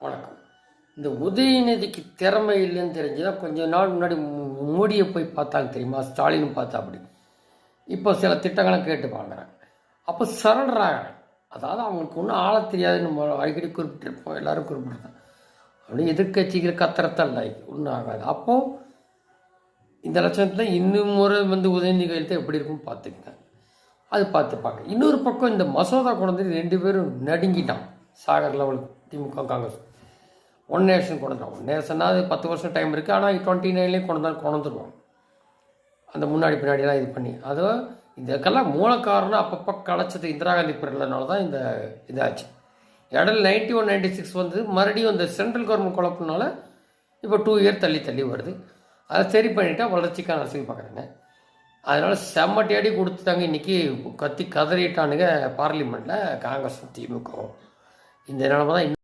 வணக்கம். இந்த உதயநிதிக்கு திறமை இல்லைன்னு தெரிஞ்சுதான் கொஞ்ச நாள் முன்னாடி மோடியை போய் பார்த்தாங்க தெரியுமா? ஸ்டாலின் பார்த்தா அப்படி. இப்போ சில திட்டங்களை கேட்டு பார்க்குறாங்க அப்போ சரண்டர் அதாவது அவங்களுக்கு ஒன்றும் ஆள தெரியாதுன்னு நம்ம அடிக்கடி குறிப்பிட்டிருப்போம். எல்லோரும் குறிப்பிட்டிருப்போம். அப்படி எதிர்கட்சிகள் இல்லை ஒன்றும் ஆகாது. அப்போது இந்த லட்சணத்தில் இன்னும் முறை வந்து உதயநிதி கையெழுத்து எப்படி இருக்கும் பார்த்துக்கங்க. அது பார்த்துப்பாங்க. இன்னொரு பக்கம் இந்த மசோதா கொண்டு வந்து ரெண்டு பேரும் நடுங்கிட்டான். சாகர் லெவலுக்கு திமுக காங்கிரஸ். ஒன் நேஷன் கொண்டு வந்துடும் ஒன் நேஷன்னா அது பத்து வருஷம் டைம் இருக்குது ஆனால் டுவெண்ட்டி நைன்லேயும் கொண்டு வந்து கொண்டு அந்த முன்னாடி பின்னாடிலாம் இது பண்ணி. அதுவும் இதுக்கெல்லாம் மூல காரணம் அப்பப்போ கலைச்சது இந்திரா காந்தி பிறந்தனால தான் இந்த இதாச்சு. இடையில நைன்டி ஒன் நைன்டி சிக்ஸ் வந்து மறுபடியும் இந்த சென்ட்ரல் கவர்மெண்ட் குழப்பினால இப்போ டூ இயர் தள்ளி தள்ளி வருது. அதை சரி பண்ணிட்டா வளர்ச்சிக்கான அரசியல் பார்க்குறாங்க. அதனால் செம்மட்டி அடி கொடுத்துட்டாங்க. இன்றைக்கி கத்தி கதறிட்டானுங்க பார்லிமெண்ட்டில் காங்கிரஸும் திமுகவும் இந்த நிலமை தான்